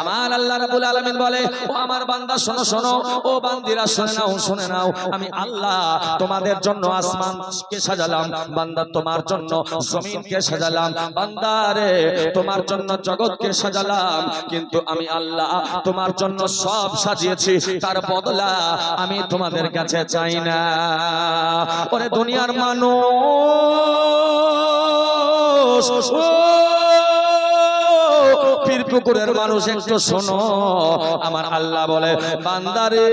আমার আল্লাহ রাব্বুল আলামিন বলে, ও আমার বান্দা, শোনো শোনো, ও বান্দিরা, শুনে নাও শুনে নাও, আমি আল্লাহ তোমাদের জন্য আসমানকে সাজালাম, বান্দা তোমার জন্য জমিনকে সাজালাম বান্দারে তোমার জন্য জগৎকে সাজালাম, কিন্তু আমি আল্লাহ তোমার জন্য সব সাজিয়েছি, তার বদলা আমি তোমাদের কাছে চাই না। ওরে দুনিয়ার মানুষ পুকুরের মানুষ একটু শোনো। আমার আল্লাহ বলে বান্দারে।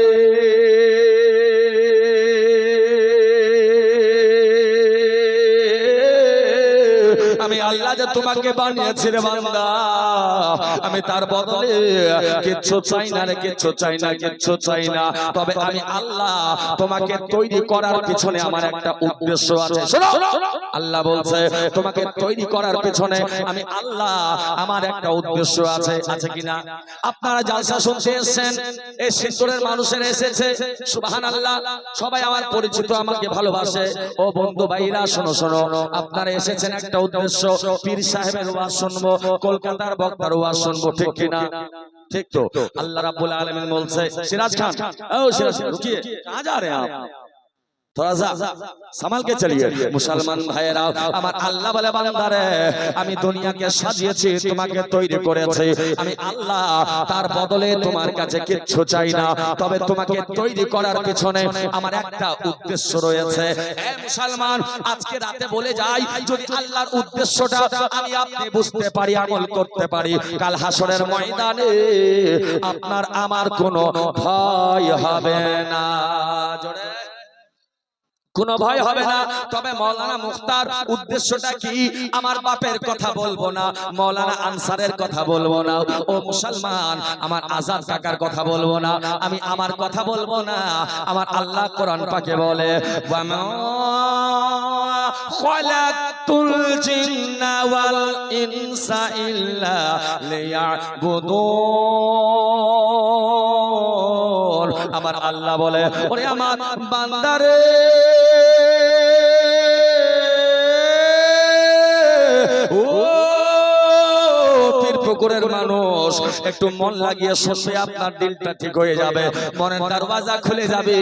আমি আল্লাহ যে তোমাকে বানিয়েছি রে বান্দা। আমি তার বদলে কিচ্ছু চাই না রে কিচ্ছু চাই না কিচ্ছু চাই না। তবে আমি আল্লাহ তোমাকে তৈরি করার পিছনে আমার একটা উদ্দেশ্য আছে। শোনো। আল্লাহ বলছে, তোমাকে তৈরি করার পেছনে আমি আল্লাহ, আমার একটা উদ্দেশ্য আছে আছে কিনা? আপনারা জালসা শুনতে এসছেন, এই শিশুরের মানুষের এসেছে সুবাহান আল্লাহ সবাই আমার পরিচিত, আমাকে ভালোবাসে। ও বন্ধু ভাইরা, শোনো শোনো, আপনারা এসেছেন একটা উদ্দেশ্য, পীর সাহেবের ওয়াজ শুনব, কলকাতার বক্তার ওয়াজ শুনব, ঠিক কিনা? ঠিক তো? আল্লাহ রাব্বুল আলামিন বলছে, সিরাজ খান, ও সিরাজ রুকিয়ে কাজ আরে রে আপ। थोड़ा सा संभल के चलिए মুসলমান ভাইয়েরা আমার আল্লাহ বলে বান্দারে আমি দুনিয়াকে সাজিয়েছি তোমাকে তৈরি করেছি আমি আল্লাহ তার বদলে তোমার কাছে কিচ্ছু চাই না তবে তোমাকে তৈরি করার পিছনে আমার একটা উদ্দেশ্য রয়েছে এ মুসলমান আজকে রাতে বলে যাই যদি আল্লাহর উদ্দেশ্যটা আমি আপনি বুঝতে পারি আমল করতে পারি কাল হাসরের ময়দানে আপনার আমার কোনো ভয় হবে না জোরে কোনো ভয় হবে না। তবে মৌলানা মুখতার উদ্দেশ্যটা কি? আমার বাপের কথা বলব না। মৌলানা আনসারের কথা বলব না। ও মুসলমান আমার আজাদ কাকার কথা বলব না। আমি আমার কথা বলব না। আমার আল্লাহ কোরআন পাকে বলে ওয়ামা খলাকতুল জিন্না ওয়াল ইনসা ইল্লা লিয়াবুদুন। আমার আল্লাহ বলে ওরে আমার বান্দারে ও পীর পুকুরের মানুষ। একটু মন লাগিয়ে শুনবে আপনার দিলটা ঠিক হয়ে যাবে, মনের দরওয়াজা খুলে যাবে।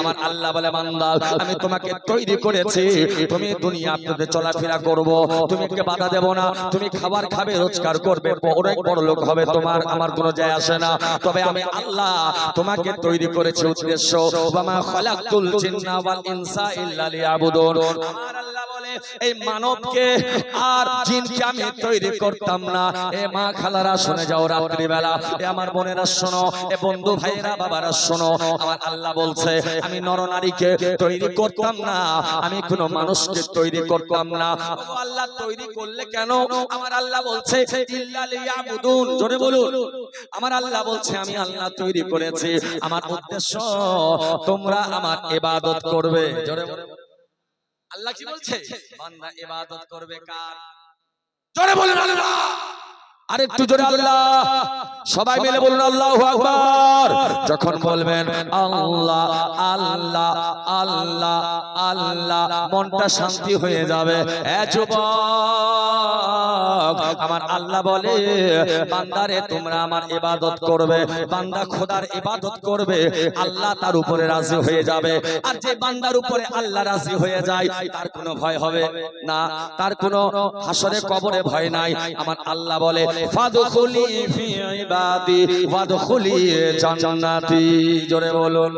আমার আল্লাহ বলে, বান্দা, আমি তোমাকে তৈরি করেছি, তুমি দুনিয়াতে চলাফেরা করব, তুমি কে বাধা দেব না, তুমি খাবার খাবে, রোজগার করবে অনেক বড় লোক হবে তোমার, আমার কোনো যায় আসে না। তবে আমি আল্লাহ তোমাকে তৈরি করেছি উদ্দেশ্য ওয়ামা খালাকতুল জিন্না ওয়াল ইনসা ইল্লা লিয়াবুদুন। আমার আল্লাহ এই মানবকে আর জিনকে আমি তৈরি করতাম না। এ মা খালারা, শুনে যাও রাত্রিবেলা। এ আমার বোনেরা, শোনো। এ বন্ধু ভাইয়েরা, বাবারা, শোনো। আমার আল্লাহ বলছে, আমি নরনারীকে তৈরি করতাম না। আমি কোন মানুষকে তৈরি করতাম না। আল্লাহ, তৈরি করলে কেন? আমার আল্লাহ বলছে জোরে বলুন। আমার আল্লাহ বলছে, আমি আল্লাহ তৈরি করেছি। আমার উদ্দেশ্য, তোমরা আমার ইবাদত করবে। জোরে বলুন। আল্লাহ কি বলছে? বান্দা ইবাদত করবে কার? জোরে বলুন আল্লাহ। আরেকটু জোরে আল্লাহ। সবাই মিলে বলুন আল্লাহু আকবার। যখন বলবেন আল্লাহ আল্লাহ আল্লাহ আল্লাহ মনটা শান্তি হয়ে যাবে। এ যুবক। আমার আল্লাহ বলে, বান্দারে, তোমরা আমার ইবাদত করবে, বান্দা খোদার ইবাদত করবে, আল্লাহ তার উপরে রাজি হয়ে যাবে। আর যে বান্দার উপরে আল্লাহ রাজি হয়ে যায়, তার কোনো ভয় হবে না, তার কোনো হাসরে কবরে ভয় নাই। আমার আল্লাহ বলে, ফাদখুলি ফি ইবাদি, ওয়াদখুলি জান্নাতি। জোরে বলুন।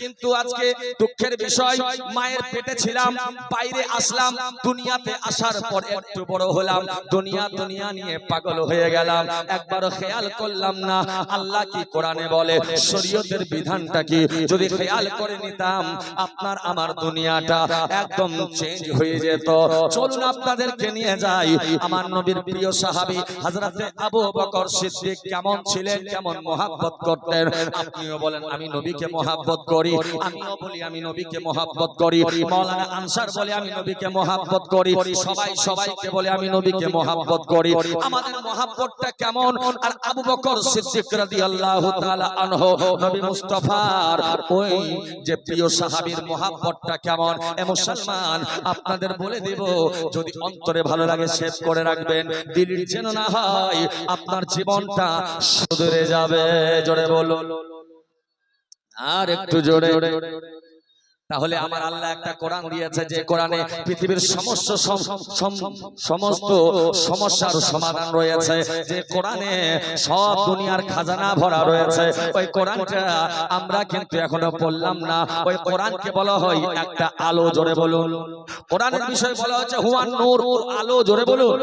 কিন্তু আজকে দুঃখের বিষয়, মায়ের পেটে ছিলাম, বাইরে আসলাম, দুনিয়াতে আসার পর একটু বড় হলাম, দুনিয়া দুনিয়া দুনিয়া নিয়ে পাগল হয়ে গেলাম। একবারও খেয়াল করলাম না। আল্লাহ কি কোরআনে বলে? শরীয়তের বিধানটা কি? যদি খেয়াল করে নিতাম আপনার আমার দুনিয়াটা একদম চেঞ্জ হয়ে যেত। চলুন আপনাদেরকে নিয়ে যাই। আমার নবীর প্রিয় সাহাবী হযরতে আবু বকর সিদ্দিক কেমন ছিলেন কেমন মোহাব্বত করতেন? আপনিও বলেন আমি নবীকে মোহাব্বত করি আমিও বলি আমি নবীকে মোহাব্বত করি। মাওলানা আনসার বলে আমি নবীকে মোহাব্বত করি সবাই সবাইকে বলে আমি নবীকে মোহাব্বত মহাব্বত করি। আমাদের মহাব্বতটা কেমন? আর আবু বকর সিদ্দিক রাদিয়াল্লাহু তাআলা আনহু, নবী মুস্তাফার ওই যে প্রিয় সাহাবীর মহাব্বতটা কেমন? এ মুসলমান, আপনাদের বলে দেব, যদি অন্তরে ভালো লাগে সেভ করে রাখবেন। দিলির যেন না হয়, আপনার জীবনটা সুধরে যাবে। জোরে বলুন। আর একটু জোরে। তাহলে আমার আল্লাহ একটা কোরআন দিয়েছে যে কোরআনে পৃথিবীর সমস্ত সম- সম- সমস্ত সমস্যার সমাধান রয়েছে যে কোরআনে সব দুনিয়ার খাজানা ভরা রয়েছে। ওই কোরআনটা আমরা কিন্তু এখনও পড়লাম না। ওই কোরআনকে বলা হয় একটা আলো জোরে বলুন। কোরআনের বিষয় বলা হচ্ছে হুয়ান নূর আলো জোরে বলুন।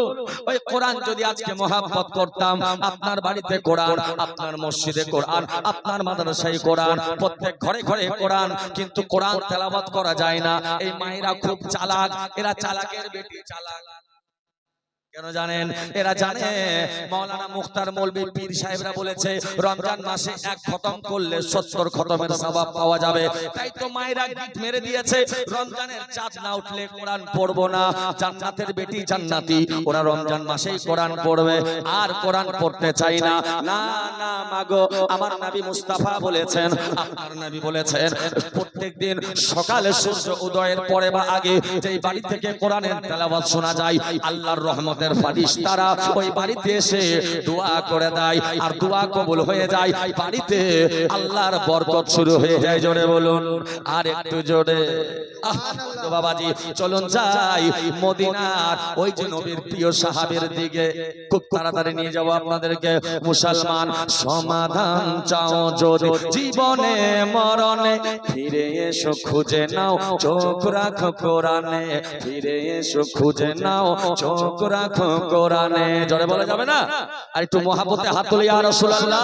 ওই কোরআন যদি আজকে মহাব্বত করতাম আপনার বাড়িতে কোরআন আপনার মসজিদে কোরআন আপনার মাদ্রাসায় কোরআন প্রত্যেক ঘরে ঘরে কোরআন কিন্তু কোরআন তেলাওয়াত করা যায় না। এই মায়েরা খুব চালাক এরা চালাকের বেটি চালাক। কেন জানেন? এরা জানে মাওলানা মুখতার মৌলবী পীর সাহেবরা বলেছে, রমজান মাসে এক খতম করলে সত্তর খতমের সওয়াব পাওয়া যাবে। তাই তো মায়েরা মেরে দিয়েছে, রমজানের চাঁদ না উঠলে কোরআন না। জান্নাতের বেটি জান্নাতি, ওরা রমজান মাসেই কোরআন পড়বে। আর কোরআন পড়তে চাই না। না না মাগো আমার নবী মুস্তাফা বলেছেন, আপনার বলেছেন, প্রত্যেকদিন সকালে সূর্য উদয়ের পরে বা আগে যেই বাড়ি থেকে কোরআনের তেলাওয়াত শোনা যায়, আল্লাহর রহমতের ফারিস্তারা ওই বাড়িতে এসে দোয়া করে দেয়, আর দোয়া কবুল হয়ে যায়। বাড়িতে আল্লাহর বরকত শুরু হয়ে যায়, জোরে বলুন, আর একটু জোরে। বাবাজি, চলুন যাই মদিনার ওই যে নবীর প্রিয় সাহাবের দিকে। খুব তাড়াতাড়ি নিয়ে যাব আপনাদেরকে। মুসলমান, সমাধান চাও যদি জীবনে, মরণে, ফিরে এসো, খুঁজে নাও, চোখ রাখো কোরআনে। ফিরে এসো, খুঁজে নাও, চোখ রাখো কোরআনে জোরে বলা যাবে না? আর একটু মহাপতে হাত তুলি আর রাসূলুল্লাহ।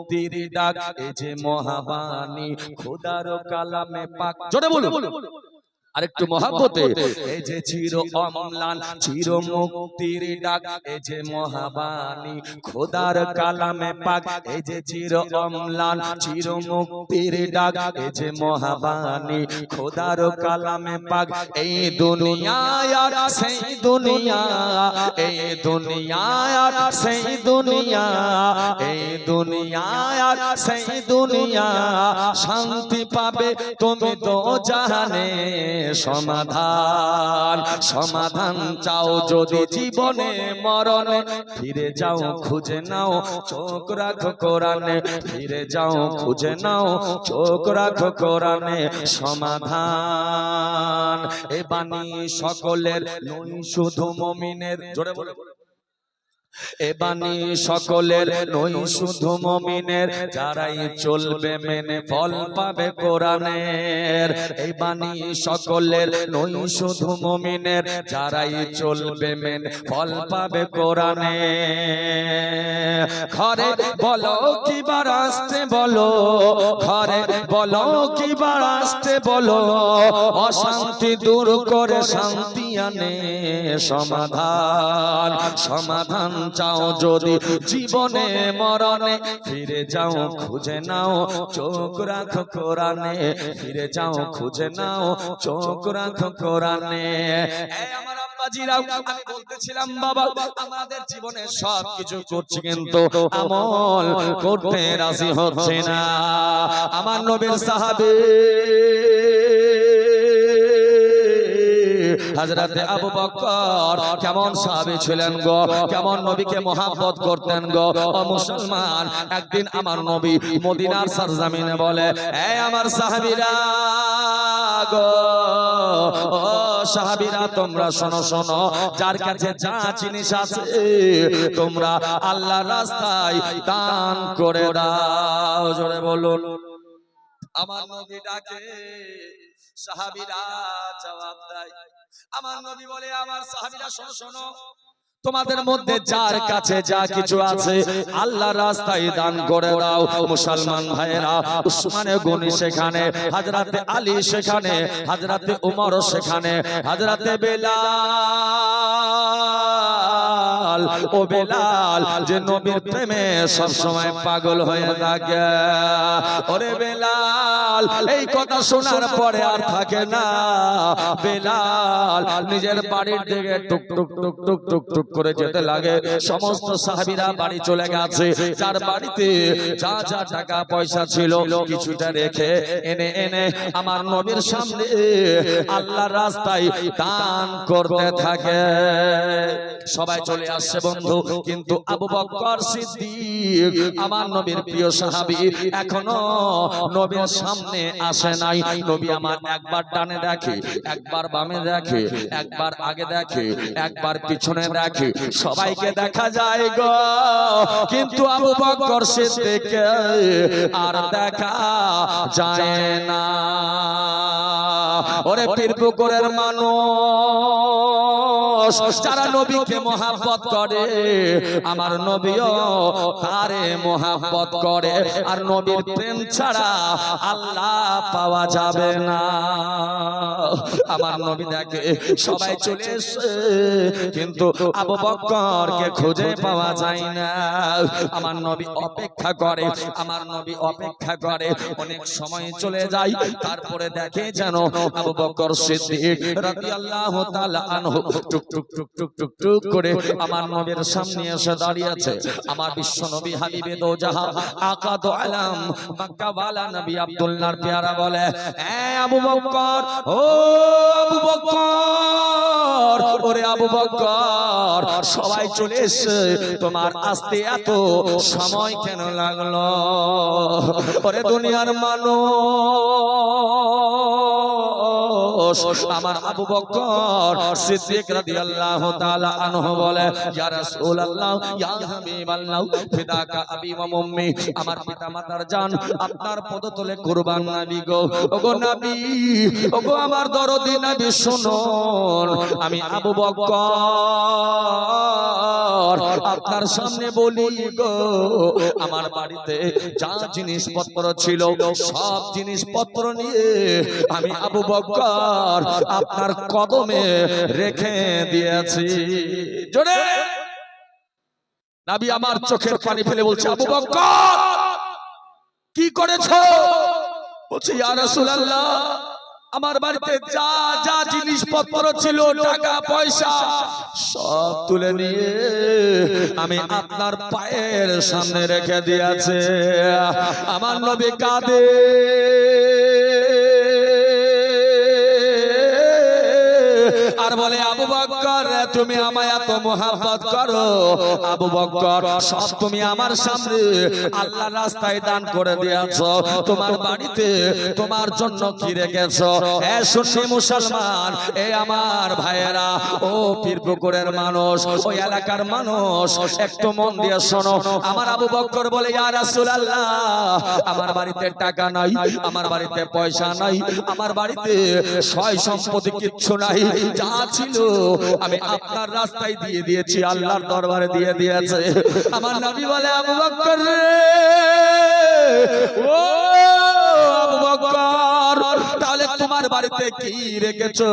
মুক্তির ডাক এ যে মহাবাণী খোদার কালামে পাক। জোরে বলুন। আরেকটু মহাব্বতে। এই যে চির অম্লান চির মুক্তির ডাক যে মহাবাণী খোদার কালামে পাক এই যে চির অম্লান চির মুক্তির ডাক যে মহাবাণী খোদার কালামে পাক এই দুনিয়ায় আর সেই দুনিয়া এই দুনিয়ায় আর সেই দুনিয়া এই দুনিয়ায় আর সেই দুনিয়া শান্তি পাবে তুমি তো জাহানে। সমাধান সমাধান চাও যদি জীবনে মরণে, ফিরে যাও, খুঁজে নাও, চোখ রাখ কোরআনে, ফিরে যাও, খুঁজে নাও, চোখ রাখ কোরআনে সমাধান। এ বাণী সকলের নই শুধু মমিনের, জোরে বলে। এ বাণী সকলের নই শুধু মমিনের যারাই চলবে মেনে ফল পাবে কোরআনের। এই বাণী সকলের নই শুধু মমিনের যারাই চলবে মেনে ফল পাবে কোরআনে ঘরে বলো কি আসতে বলো ঘরে বলো কি আসতে বলো অশান্তি দূর করে শান্তি আনে সমাধান। সমাধান। চাও যদি জীবনে মরণে, ফিরে যাও, খুঁজে নাও, চোখ রাখো কোরআনে, ফিরে যাও, খুঁজে নাও, চোখ রাখো কোরআনে। আমার বলতেছিলাম, বাবা, আমাদের জীবনে কিন্তু রাজি হচ্ছে না। আমার নবীর সাহাবে হাজরাতে আবু বকর কেমন সাহাবী ছিলেন গো? কেমন নবীকে মহাব্বত করতেন গো? ও মুসলমান, একদিন আমার নবী মদিনার সরজমিনে বলে, এই আমার সাহাবীরা গো, ও সাহাবীরা, তোমরা শোনো শোনো, যার কাছে যা জিনিস আছে, তোমরা আল্লাহর রাস্তায় দান করে দাও। জোরে বলুন। আমার ডাকে, সাহাবীরা, জবাব দেয় আমার নবী বলে আমার সাহাবীরা শোনো শোনো। তোমাদের মধ্যে যার কাছে যা কিছু আছে আল্লাহ রাস্তায় দান করে দাও। মুসলমান ভাইয়েরা উসমানে গনি সেখানে হাজরাতে আলী সেখানে হাজরাতে উমর সেখানে হাজরাতে বেলাল ও বেলাল যে নবীর প্রেমে সব সময় পাগল হয়ে থাকে। ওরে বেলাল এই কথা শোনার পরে আর থাকে না। বেলাল নিজের বাড়ির দিকে টুক টুক টুক টুক টুক টুক করে যেতে লাগে। সমস্ত সাহাবীরা বাড়ি চলে গেছে। যার বাড়িতে যা যা টাকা পয়সা ছিল কিছুটা রেখে এনে এনে আমার নবীর সামনে আল্লাহর রাস্তায় দান করতে থাকে। সবাই চলে আসছে বন্ধু কিন্তু আবু বকর সিদ্দিক আমার নবীর প্রিয় সাহাবী এখনও নবীর সামনে আসে নাই। নবী আমার একবার ডানে দেখে, একবার বামে দেখে, একবার আগে দেখে, একবার পিছনে দেখে। সবাইকে দেখা যায় গো। কিন্তু আবু বকর সিদ্দিককে আর দেখা যায় না। ওরে পীর পুকুরের মানুষ। যারা নবীকে মহাব্বত করে আমার নবীও তারে মহাব্বত করে। আর নবীর প্রেম ছাড়া আল্লাহ পাওয়া যাবে না। আমার নবী দেখে সবাই চলে এসে কিন্তু আবু বকরকে খুঁজে পাওয়া যায় না। আমার নবী অপেক্ষা করে আমার নবী অপেক্ষা করে। অনেক সময় চলে যায় তারপরে দেখে যেন আবু বকর সিদ্দিক রাদিয়াল্লাহু তাআলা আনহু টুক টুক টুক টুক টুক করে আমার নবীর সামনে এসে আমার বিশ্ব নবী হাবিবে নবী আব্দুল্লাহর পেয়ারা বলে, এ আবু বকর ও আবু বকর ওরে আবু বকর সবাই চলে এসে তোমার আসতে এত সময় কেন লাগল? ওরে দুনিয়ার মানুষ আমার আবু বকর সিদ্দিক রাদিয়াল্লাহু তাআলা আনহু বলে, ইয়া রাসূলুল্লাহ, ইয়া হাবিবাল্লাহ, ফিদাকা আবি ওয়া উম্মি আমার জান, আপনার পদতলে কুরবান নবী গো। ওগো নবী, ওগো আমার দরদি নবী, শুনুন, আমি আবু বকর আপনার সামনে বলি গো, আমার বাড়িতে যা জিনিসপত্র ছিল, সব জিনিসপত্র নিয়ে আমি আবু বকর আপনার কদমে রেখে দিয়েছি। জোরে! নাবি আমার চোখের পানি ফেলে বলছে, আবু বকর কি করেছ? বলছে, ইয়া রাসূলুল্লাহ, আমার বাড়িতে যা যা জিনিসপত্র ছিল, টাকা, পয়সা, সব তুলে নিয়ে আমি আপনার পায়ের সামনে রেখে দিয়েছে। আমার নবী কাঁদে। আর বলে আবু তুমি আমায় এত মোহাব্বত করো? আবু বকর সব তুমি আমার সামনে আল্লাহ রাস্তায় দান করে দিয়েছ। তোমার বাড়িতে তোমার জন্য কি রেখেছো? এ সুন্নি মুসলমান, এ আমার ভাইয়েরা, ও পীরপুকুরের মানুষ ওই এলাকার মানুষ, একটু মন দিয়ে শোনো। আমার আবু বকর বলে, ইয়া রাসূলুল্লাহ, আমার বাড়িতে টাকা নাই, আমার বাড়িতে পয়সা নাই, আমার বাড়িতে সয় সম্পত্তি কিচ্ছু নাই, যা ছিল আমি আপনার রাস্তায় দিয়ে দিয়েছি আল্লাহর দরবারে দিয়ে দিয়েছে। আমার নবী বলে আবু বকর ও তোমার বাড়িতে কি রেখেছো?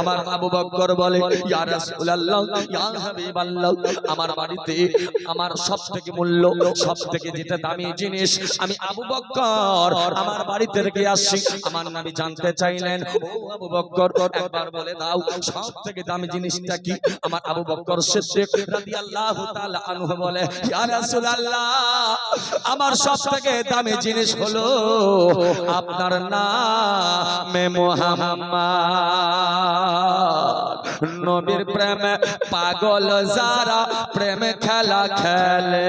আমার আবু বকর বলে, ইয়া রাসূলুল্লাহ, ইয়া আমার বাড়িতে আমার সবথেকে মূল্য, সবথেকে যেটা দামি জিনিস আমি আবু বকর আমার বাড়িতে রেখে আসছি। আমার নবী জানতে চাইলেন, ও আবু বকর একবার বলে দাও, সবথেকে দামি জিনিসটা কি? আমার আবু বকর সিদ্দিক রাদিয়াল্লাহু তাআলা আনহু বলে, ইয়া রাসূলুল্লাহ, আমার সবথেকে দামি জিনিস হলো আপনার নামে মোহাম্মদ নবীর প্রেমে পাগল যারা প্রেম খেলা খেলে।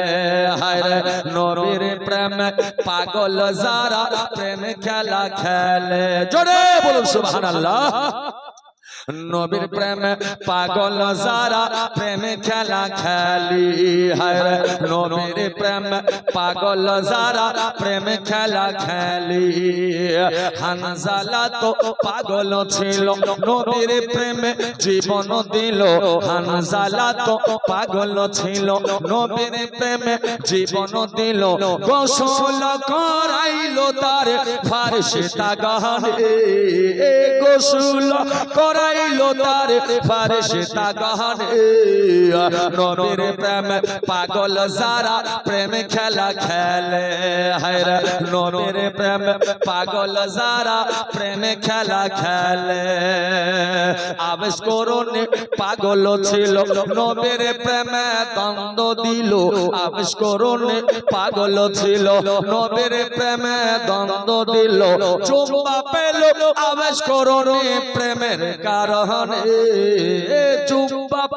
হায় রে, নবীর প্রেমে পাগল যারা প্রেম খেলা খেলে। জোরে বলুন সুবহানাল্লাহ। নবীর প্রেমে পাগল যারা প্রেমে খেলা খেলি হায় নবীর প্রেমে পাগল যারা প্রেমে খেলা খেলি হানজালা তো পাগল ছিল। নবীর প্রেমে জীবন দিল। হানজালা তো পাগল ছিল। নবীর প্রেমে জীবন দিল। গোসল করাইলো তার ফারসে তাগানে গোসল করাইলো তার ফারসে তাগানে নবীর প্রেমে পাগল যারা প্রেমে খেলা খেলে। হায় নবীর প্রেমে পাগল যারা প্রেমে খেলা খেলে। আবেশ করুন, পাগল ছিল। নবীর প্রেমে দ্বন্দ্ব দিল। আবেশ করুন, পাগল ছিল। নবীর প্রেমে দ্বন্দ্ব দিল। চুম্বা পেল, আবেশ করুন, প্রেমের কারণে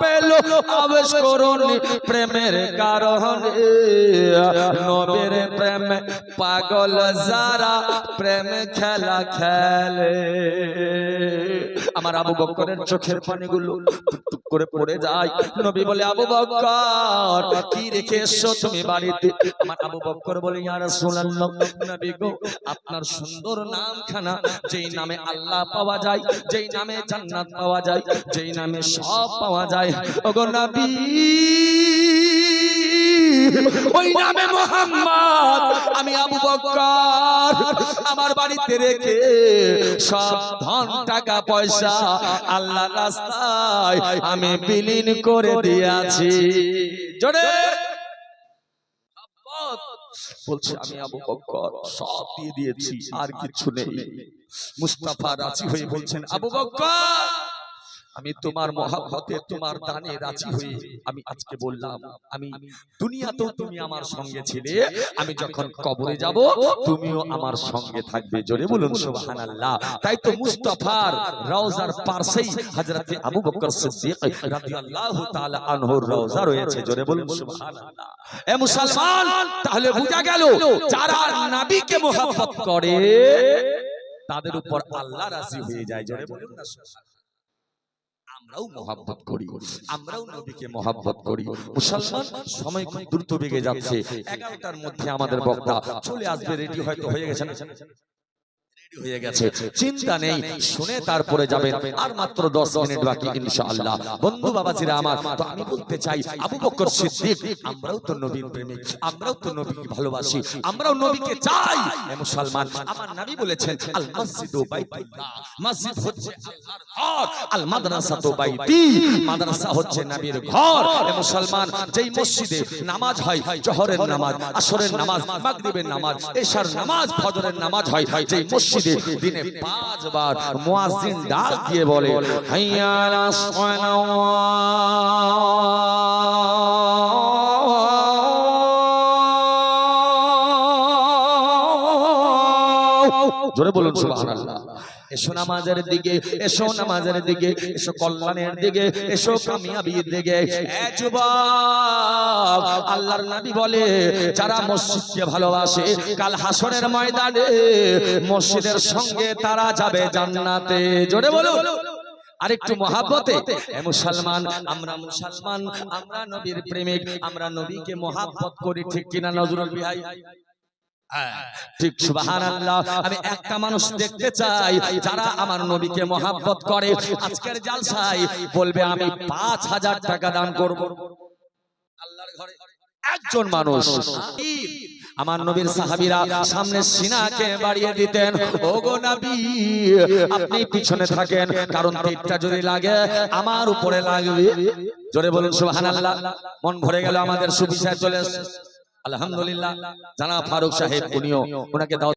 পেল, আবেশ করুন প্রেমের কারণে। প্রেমে পাগল যারা প্রেমে খেলা খেলে। আমার আবু বকরের চোখের পানিগুলো টুক টুক করে পড়ে যায়। নবী বলে, আবু বকর কি রেখে এসছো তুমি বাড়িতে? আমার আবু বকর বলে, ইয়া রাসূলুল্লাহ, নবী গো, আপনার সুন্দর নামখানা, যেই নামে আল্লাহ পাওয়া যায়, যেই নামে জান্নাত পাওয়া যায়, যেই নামে সব পাওয়া যায়। ওগো নবী, ওই নামে মোহাম্মদ, আমি আবু বকর আমার বাড়িতে রেখে সব ধন, টাকা, পয়সা আল্লাহ রাস্তায় আমি বিলীন করে দিয়েছি। জোরে! বলছে আমি আবু বকর সব দিয়ে দিয়েছি আর কিছু নেই। মুস্তাফা রাজি হয়ে বলছেন আবু বকর! আমি তোমার মহাব্বতে তোমার দানে রাজি হয়ে আমি আজকে বললাম আমি দুনিয়াতেও তুমি আমার সঙ্গে ছিলে আমি যখন কবরে যাব তুমিও আমার সঙ্গে থাকবে। জোরে বলুন সুবহানাল্লাহ। তাই তো মুস্তাফার রওজার পাশেই হযরতে আবু বকর সিদ্দিক রাদিয়াল্লাহু তাআলা আনহুর রওজা রয়েছে জোরে বলুন সুবহানাল্লাহ। এ মুসলমান তাহলে বোঝা গেল যারা নবীকে মোহাব্বত করে তাদের উপর আল্লাহ রাজি হয়ে যায় জোরে বলুন না সুবহানাল্লাহ। আমরাও মোহাব্বত করি। আমরাও নবীকে মোহাব্বত করি। মুসলমান সময় খুব দ্রুত বেগে যাচ্ছে। এগারোটার মধ্যে আমাদের বক্তা চলে আসবে রেডি হয়তো হয়ে গেছেন। হয়ে গেছে। চিন্তা নেই শুনে তারপরে যাবেন। আর মাত্র দশ মিনিট বাকি ইনশাআল্লাহ। বন্ধু বাবাজিরা আমার তো আমি বলতে চাই আবু বকর সিদ্দিক আমরাও তো নবীর প্রেমিক আমরাও তো নবীকে ভালোবাসি আমরাও নবীকে চাই। মুসলমান আমার নবী বলেছেন আল মসজিদু বাইতুল্লাহ মসজিদ হচ্ছে আল্লাহর ঘর আল মাদ্রাসা তো বাইতি মাদ্রাসা হচ্ছে নবীর ঘর। মুসলমান যেই মসজিদে নামাজ হয় জোহরের নামাজ আসরের নামাজ মাগরিবের নামাজ এশার নামাজ ফজরের নামাজ হয় যেই মসজিদে দিনে পাঁচবার মুয়াজ্জিন ডাক দিয়ে বলে হাইয়া আলাস জোরে বলুন সুবহানাল্লাহ। এসো নামাজের দিকে, এসো নামাজের দিকে, এসো কল্যাণের দিকে, এসো কামিয়াবির দিকে। আল্লাহর নবী বলে, যারা মসজিদকে ভালোবাসে, কাল হাসরের ময়দানে মসজিদের সঙ্গে তারা যাবে জান্নাতে। জোরে বলো। আরেকটু মহাব্বতে মুসলমান, আমরা মুসলমান, আমরা নবীর প্রেমিক, আমরা নবীকে মহাব্বত করি, ঠিক কিনা নজরুল বিহাই আমি একটা মানুষ দেখতে চাই যারা আমার নবীকে মহাব্বত করে। আজকের জালসায় বলবে, আমি পাঁচ হাজার টাকা দান করব। আল্লাহর ঘরে একজন মানুষ আমার নবীর সাহাবীরা সামনে সিনাকে বাড়িয়ে দিতেন, ওগো নবী, আপনি পিছনে থাকেন, কারণ তীরটা যদি লাগে, আমার উপরে লাগবে। জোরে বলুন সুবহানাল্লাহ, মন ভরে গেল আমাদের সুবিচার চলে এসেছে। আলহামদুলিল্লাহ। জানা ফারুক সাহেব উনিও ওনাকে দাও